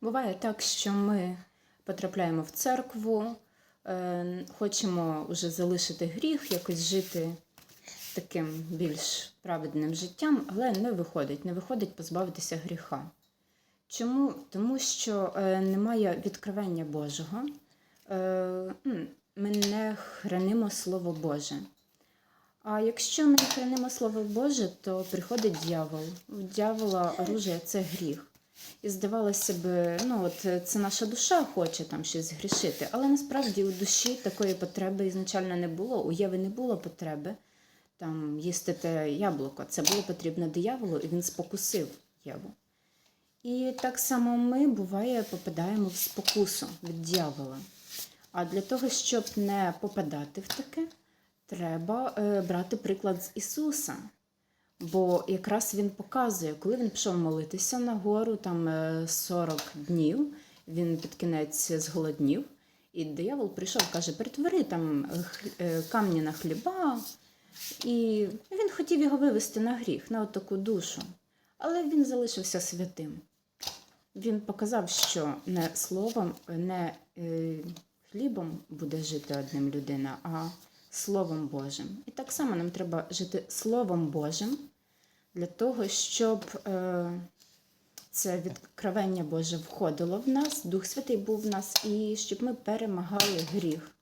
Буває так, що ми потрапляємо в церкву, е, хочемо вже залишити гріх, якось жити таким більш праведним життям, але не виходить, не виходить позбавитися гріха. Чому? Тому що е, немає відкривання Божого, е, ми не хранимо Слово Боже. А якщо ми не хранимо Слово Боже, то приходить дьявол. У дьявола оружие це гріх. І здавалося б, ну от е, це наша душа хоче там щось грішити, але насправді у душі такої потреби ізначально не було. У Єви не було потреби там їсти те яблуко. Це було потрібно дияволу, і він спокусив Єву. І так само ми буває попадаємо в спокусу від дьявола. А для того, щоб не попадати в таке, треба е, брати приклад з Ісуса. Бо якраз він показує, коли він пішов молитися на гору, там е, 40 днів, він під кінець зголоднів, і диявол прийшов, каже, перетвори там е, е, камні на хліба. І він хотів його вивести на гріх, на таку душу. Але він залишився святим. Він показав, що не словом, не е, хлібом буде жити одним людина, а Словом Божим. І так само нам треба жити Словом Божим для того, щоб е, це відкровення Боже входило в нас, Дух Святий був в нас, і щоб ми перемагали гріх.